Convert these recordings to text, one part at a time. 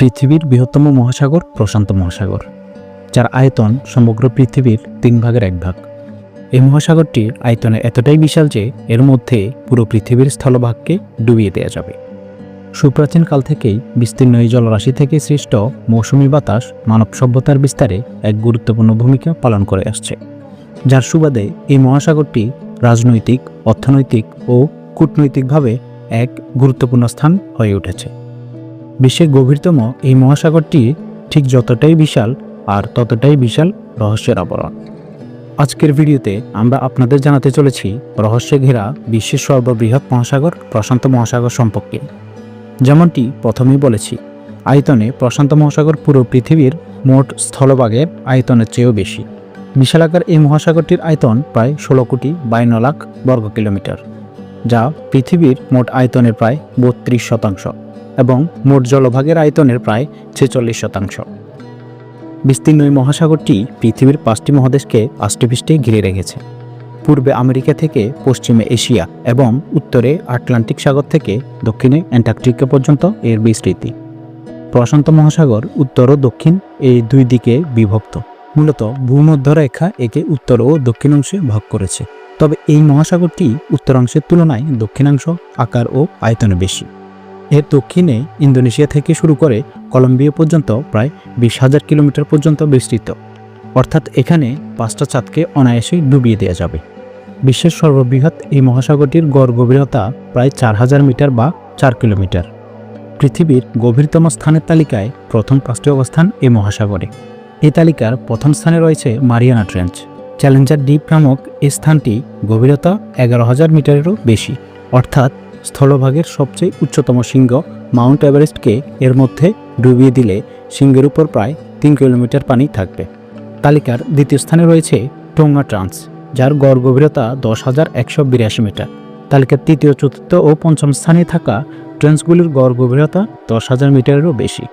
পৃথিবীর বৃহত্তম মহাসাগর প্রশান্ত মহাসাগর, যার আয়তন সমগ্র পৃথিবীর তিন ভাগের এক ভাগ। এই মহাসাগরটির আয়তনে এতটাই বিশাল যে এর মধ্যে পুরো পৃথিবীর স্থলভাগকে ডুবিয়ে দেওয়া যাবে। সুপ্রাচীন কাল থেকেই বিস্তীর্ণ এই জলরাশি থেকে সৃষ্ট মৌসুমি বাতাস মানব সভ্যতার বিস্তারে এক গুরুত্বপূর্ণ ভূমিকা পালন করে আসছে। যার সুবাদে এই মহাসাগরটি রাজনৈতিক, অর্থনৈতিক ও কূটনৈতিকভাবে এক গুরুত্বপূর্ণ স্থান হয়ে উঠেছে। বিশ্বের গভীরতম এই মহাসাগরটি ঠিক যতটাই বিশাল আর ততটাই বিশাল রহস্যের আবরণ। আজকের ভিডিওতে আমরা আপনাদের জানাতে চলেছি রহস্যে ঘেরা বিশ্বের সর্ববৃহৎ মহাসাগর, প্রশান্ত মহাসাগর সম্পর্কে। যেমনটি প্রথমেই বলেছি, আয়তনে প্রশান্ত মহাসাগর পুরো পৃথিবীর মোট স্থলভাগের আয়তনের চেয়েও বেশি। বিশালাকার এই মহাসাগরটির আয়তন প্রায় ষোলো কোটি বাইন্ন লাখ বর্গ কিলোমিটার যা পৃথিবীর মোট আয়তনের প্রায় বত্রিশ শতাংশ। এবং মোট জলভাগের আয়তনের প্রায় ছেচল্লিশ শতাংশ। বিস্তীর্ণ এই মহাসাগরটি পৃথিবীর পাঁচটি মহাদেশকে আষ্টেপৃষ্টে ঘিরে রেখেছে। পূর্বে আমেরিকা থেকে পশ্চিমে এশিয়া এবং উত্তরে আটলান্টিক সাগর থেকে দক্ষিণে অ্যান্টার্কটিকা পর্যন্ত এর বিস্তৃতি। প্রশান্ত মহাসাগর উত্তর ও দক্ষিণ এই দুই দিকে বিভক্ত। মূলত ভূমধ্যরেখা একে উত্তর ও দক্ষিণ অংশে ভাগ করেছে। তবে এই মহাসাগরটি উত্তরাংশের তুলনায় দক্ষিণাংশ আকার ও আয়তনে বেশি। এর দক্ষিণে ইন্দোনেশিয়া থেকে শুরু করে কলম্বিয়া পর্যন্ত প্রায় বিশ হাজার কিলোমিটার পর্যন্ত বিস্তৃত। অর্থাৎ এখানে পাঁচটা চাঁদকে অনায়াসেই ডুবিয়ে দেওয়া যাবে। বিশ্বের সর্ববৃহৎ এই মহাসাগরটির গড় গভীরতা প্রায় চার হাজার মিটার বা চার কিলোমিটার। পৃথিবীর গভীরতম স্থানের তালিকায় প্রথম পাঁচটি অবস্থান এই মহাসাগরে। এই তালিকার প্রথম স্থানে রয়েছে মারিয়ানা ট্রেঞ্চ। চ্যালেঞ্জার ডিপ নামক এই স্থানটি গভীরতা এগারো হাজার মিটারেরও বেশি। অর্থাৎ স্থলভাগের সবচেয়ে উচ্চতম শৃঙ্গ মাউন্ট এভারেস্টকে এর মধ্যে ডুবিয়ে দিলে শৃঙ্গের উপর প্রায় তিন কিলোমিটার পানি থাকবে। তালিকার দ্বিতীয় স্থানে রয়েছে টোঙ্গা ট্রান্স, যার গড় গভীরতা দশ হাজার একশো বিরাশি মিটার। তালিকার তৃতীয়, চতুর্থ ও পঞ্চম স্থানে থাকা ট্রেন্সগুলির গড় গভীরতা দশ হাজার মিটারেরও বেশি।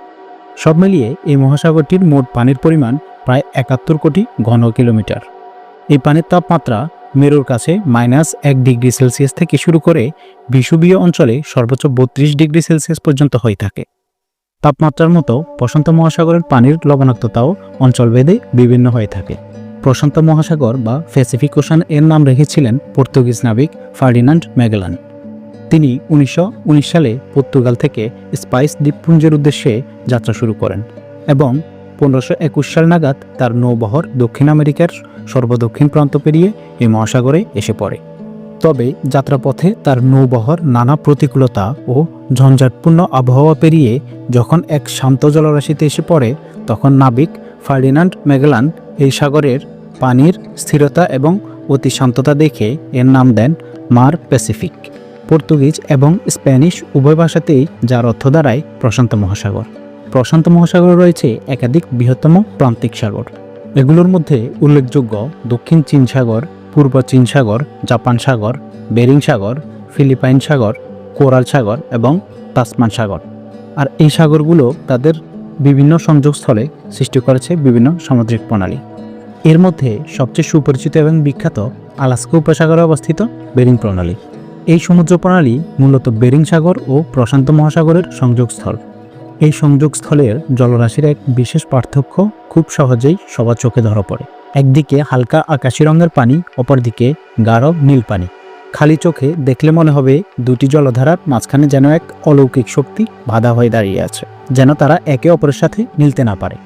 সব মিলিয়ে এই মহাসাগরটির মোট পানির পরিমাণ প্রায় একাত্তর কোটি ঘন কিলোমিটার। এই পানির তাপমাত্রা মেরুর কাছে মাইনাস এক ডিগ্রি সেলসিয়াস থেকে শুরু করে বিষুবীয় অঞ্চলে সর্বোচ্চ বত্রিশ ডিগ্রি সেলসিয়াস পর্যন্ত হয়ে থাকে। তাপমাত্রার মতো প্রশান্ত মহাসাগরের পানির লবণাক্ততাও অঞ্চলভেদে বিভিন্ন হয়ে থাকে। প্রশান্ত মহাসাগর বা প্যাসিফিক ওশান এর নাম রেখেছিলেন পর্তুগিজ নাবিক ফার্ডিনান্ড ম্যাগেলান। তিনি উনিশশো উনিশ সালে পর্তুগাল থেকে স্পাইস দ্বীপপুঞ্জের উদ্দেশ্যে যাত্রা শুরু করেন এবং পনেরোশো একুশ সাল নাগাদ তার নৌবহর দক্ষিণ আমেরিকার সর্বদক্ষিণ প্রান্ত পেরিয়ে এই মহাসাগরে এসে পড়ে। তবে যাত্রাপথে তার নৌবহর নানা প্রতিকূলতা ও ঝঞ্ঝাটপূর্ণ আবহাওয়া পেরিয়ে যখন এক শান্ত জলরাশিতে এসে পড়ে, তখন নাবিক ফার্ডিনান্ড ম্যাগেলান এই সাগরের পানির স্থিরতা এবং অতি শান্ততা দেখে এর নাম দেন মার প্যাসিফিক। পর্তুগিজ এবং স্প্যানিশ উভয় ভাষাতেই যার অর্থ দাঁড়ায় প্রশান্ত মহাসাগর। প্রশান্ত মহাসাগরে রয়েছে একাধিক বৃহত্তম প্রান্তিক সাগর। এগুলোর মধ্যে উল্লেখযোগ্য দক্ষিণ চীন সাগর, পূর্ব চীন সাগর, জাপান সাগর, বেরিং সাগর, ফিলিপাইন সাগর, কোরাল সাগর এবং তাসমান সাগর। আর এই সাগরগুলো তাদের বিভিন্ন সংযোগস্থলে সৃষ্টি করেছে বিভিন্ন সামুদ্রিক প্রণালী। এর মধ্যে সবচেয়ে সুপরিচিত এবং বিখ্যাত আলাস্কা উপসাগরে অবস্থিত বেরিং প্রণালী। এই সমুদ্র প্রণালী মূলত বেরিং সাগর ও প্রশান্ত মহাসাগরের সংযোগস্থল। এই সংযোগস্থলের জলরাশির এক বিশেষ পার্থক্য খুব সহজেই সবার চোখে ধরা পড়ে। একদিকে হালকা আকাশি রঙের পানি, অপরদিকে গাঢ় নীল পানি। খালি চোখে দেখলে মনে হবে দুটি জলধারার মাঝখানে যেন এক অলৌকিক শক্তি বাধা হয়ে দাঁড়িয়ে আছে, যেন তারা একে অপরের সাথে মিলতে না পারে।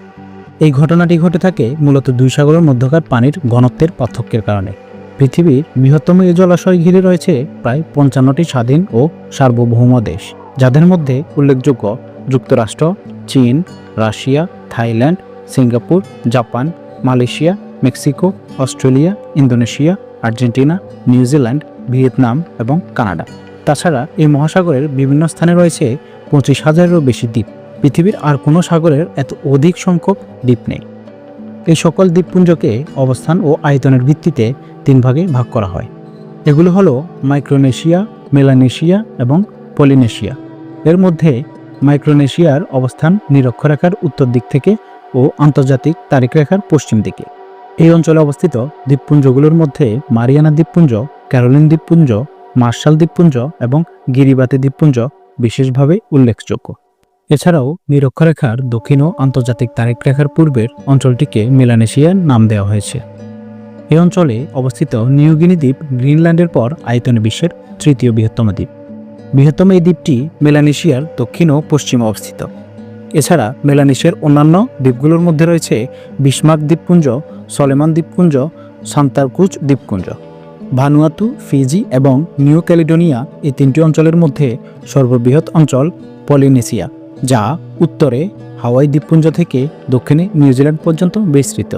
এই ঘটনাটি ঘটে থাকে মূলত দুই সাগরের মধ্যকার পানির ঘনত্বের পার্থক্যের কারণে। পৃথিবীর বৃহত্তম এই জলাশয় ঘিরে রয়েছে প্রায় পঞ্চান্নটি স্বাধীন ও সার্বভৌম দেশ, যাদের মধ্যে উল্লেখযোগ্য যুক্তরাষ্ট্র, চীন, Russia, Thailand, Singapore, Japan, Malaysia, Mexico, Australia, Indonesia, Argentina, New Zealand, Vietnam এবং কানাডা। তাছাড়া এই মহাসাগরের বিভিন্ন স্থানে রয়েছে পঁচিশ হাজারেরও বেশি দ্বীপ। পৃথিবীর আর কোনো সাগরের এত অধিক সংখ্যক দ্বীপ নেই। এই সকল দ্বীপপুঞ্জকে অবস্থান ও আয়তনের ভিত্তিতে তিন ভাগে ভাগ করা হয়। এগুলো হলো মাইক্রোনেশিয়া, মেলানেশিয়া এবং পলিনেশিয়া। এর মধ্যে মাইক্রোনেশিয়ার অবস্থান নিরক্ষরেখার উত্তর দিক থেকে ও আন্তর্জাতিক তারিখরেখার পশ্চিম দিকে। এই অঞ্চলে অবস্থিত দ্বীপপুঞ্জগুলোর মধ্যে মারিয়ানা দ্বীপপুঞ্জ, ক্যারোলিন দ্বীপপুঞ্জ, মার্শাল দ্বীপপুঞ্জ এবং গিরিবাতি দ্বীপপুঞ্জ বিশেষভাবে উল্লেখযোগ্য। এছাড়াও নিরক্ষরেখার দক্ষিণ ও আন্তর্জাতিক তারিখ রেখার পূর্বের অঞ্চলটিকে মেলানেশিয়ার নাম দেওয়া হয়েছে। এই অঞ্চলে অবস্থিত নিউগিনি দ্বীপ গ্রিনল্যান্ডের পর আয়তনে বিশ্বের তৃতীয় বৃহত্তম দ্বীপ। বৃহত্তম এই দ্বীপটি মেলানেশিয়ার দক্ষিণ ও পশ্চিমে অবস্থিত। এছাড়া মেলানেশিয়ার অন্যান্য দ্বীপগুলোর মধ্যে রয়েছে বিসমার্ক দ্বীপপুঞ্জ, সলেমান দ্বীপপুঞ্জ, সান্তারকুচ দ্বীপপুঞ্জ। ভানুয়াতু, ফিজি এবং নিউ ক্যালিডোনিয়া এই তিনটি অঞ্চলের মধ্যে সর্ববৃহৎ অঞ্চল পলিনেশিয়া, যা উত্তরে হাওয়াই দ্বীপপুঞ্জ থেকে দক্ষিণে নিউজিল্যান্ড পর্যন্ত বিস্তৃত।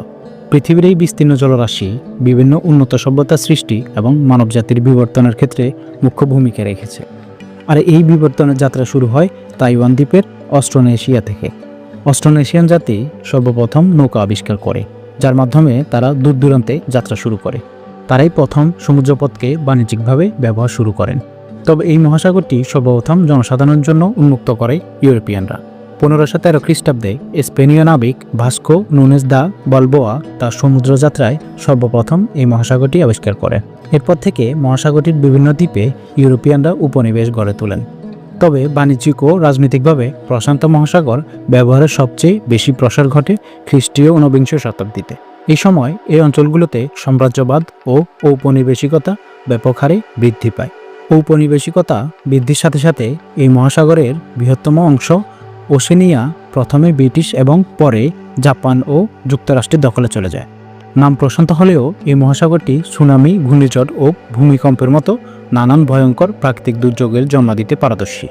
পৃথিবীর এই বিস্তীর্ণ জলরাশি বিভিন্ন উন্নত সভ্যতা সৃষ্টি এবং মানবজাতির বিবর্তনের ক্ষেত্রে মুখ্য ভূমিকা রেখেছে। আর এই বিবর্তনের যাত্রা শুরু হয় তাইওয়ান দ্বীপের অস্ট্রোনেশিয়া থেকে। অস্ট্রোনেশিয়ান জাতি সর্বপ্রথম নৌকা আবিষ্কার করে, যার মাধ্যমে তারা দূর দূরান্তে যাত্রা শুরু করে। তারাই প্রথম সমুদ্রপথকে বাণিজ্যিকভাবে ব্যবহার শুরু করেন। তবে এই মহাসাগরটি সর্বপ্রথম জনসাধারণের জন্য উন্মুক্ত করে ইউরোপিয়ানরা। পনেরোশো তেরো খ্রিস্টাব্দে স্পেনীয় নাবিক ভাস্কো নুনেস দা বলবোয়া তার সমুদ্রযাত্রায় সর্বপ্রথম এই মহাসাগরটি আবিষ্কার করে। এরপর থেকে মহাসাগরটির বিভিন্ন দ্বীপে ইউরোপিয়ানরা উপনিবেশ গড়ে তোলেন। তবে বাণিজ্যিক ও রাজনৈতিকভাবে প্রশান্ত মহাসাগর ব্যবহারের সবচেয়ে বেশি প্রসার ঘটে খ্রিস্টীয় ঊনবিংশ শতাব্দীতে। এই সময় এই অঞ্চলগুলোতে সাম্রাজ্যবাদ ও ঔপনিবেশিকতা ব্যাপক হারে বৃদ্ধি পায়। ঔপনিবেশিকতা বৃদ্ধির সাথে সাথে এই মহাসাগরের বৃহত্তম অংশ ওশেনিয়া প্রথমে ব্রিটিশ এবং পরে জাপান ও যুক্তরাষ্ট্রের দখলে চলে যায়। নাম প্রশান্ত হলেও এই মহাসাগরটি সুনামি, ঘূর্ণিঝড় ও ভূমিকম্পের মতো নানান ভয়ঙ্কর প্রাকৃতিক দুর্যোগের জন্ম দিতে পারদর্শী।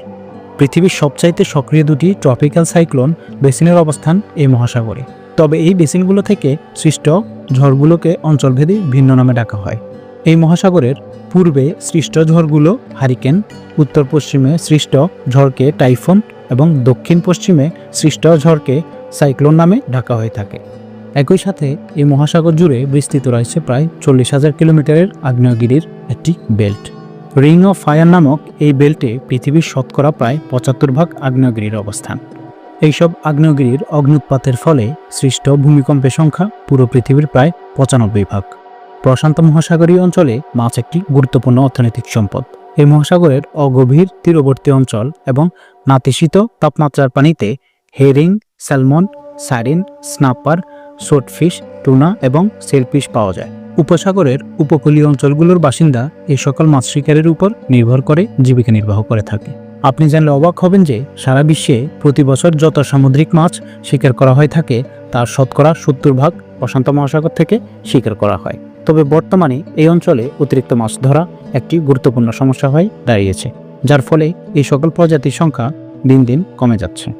পৃথিবীর সবচাইতে সক্রিয় দুটি ট্রপিক্যাল সাইক্লোন বেসিনের অবস্থান এই মহাসাগরে। তবে এই বেসিনগুলো থেকে সৃষ্ট ঝড়গুলোকে অঞ্চলভেদে ভিন্ন নামে ডাকা হয়। এই মহাসাগরের পূর্বে সৃষ্ট ঝড়গুলো হারিকেন উত্তর পশ্চিমে সৃষ্ট ঝড়কে টাইফুন এবং দক্ষিণ পশ্চিমে সৃষ্ট ঝড়কে সাইক্লোন নামে ডাকা হয়ে থাকে। একই সাথে এই মহাসাগর জুড়ে বিস্তৃত রয়েছে প্রায় চল্লিশ হাজার কিলোমিটারের আগ্নেয়গিরির একটি বেল্ট। রিং অফ ফায়ার নামক এই বেল্টে পৃথিবীর শতকরা প্রায় পঁচাত্তর ভাগ আগ্নেয়গিরির অবস্থান। এইসব আগ্নেয়গিরির অগ্নুৎপাতের ফলে সৃষ্ট ভূমিকম্পের সংখ্যা পুরো পৃথিবীর প্রায় পঁচানব্বই ভাগ। প্রশান্ত মহাসাগরীয় অঞ্চলে মাছ একটি গুরুত্বপূর্ণ অর্থনৈতিক সম্পদ। এই মহাসাগরের অগভীর তীরবর্তী অঞ্চল এবং নাতিশীত তাপমাত্রার পানিতে herring, salmon sardine snapper, swordfish, tuna এবং সেলফিশ পাওয়া যায়। উপসাগরের উপকূলীয় অঞ্চলগুলোর বাসিন্দা এই সকল মাছ শিকারের উপর নির্ভর করে জীবিকা নির্বাহ করে থাকে। আপনি জানলে অবাক হবেন যে সারা বিশ্বে প্রতি বছর যত সামুদ্রিক মাছ শিকার করা হয়ে থাকে, তার শতকরা সত্তর ভাগ প্রশান্ত মহাসাগর থেকে শিকার করা হয়। তবে বর্তমানে এই অঞ্চলে অতিরিক্ত মাছ ধরা একটি গুরুত্বপূর্ণ সমস্যা হয়ে দাঁড়িয়েছে, যার ফলে এই সকল প্রজাতির সংখ্যা দিন দিন কমে যাচ্ছে।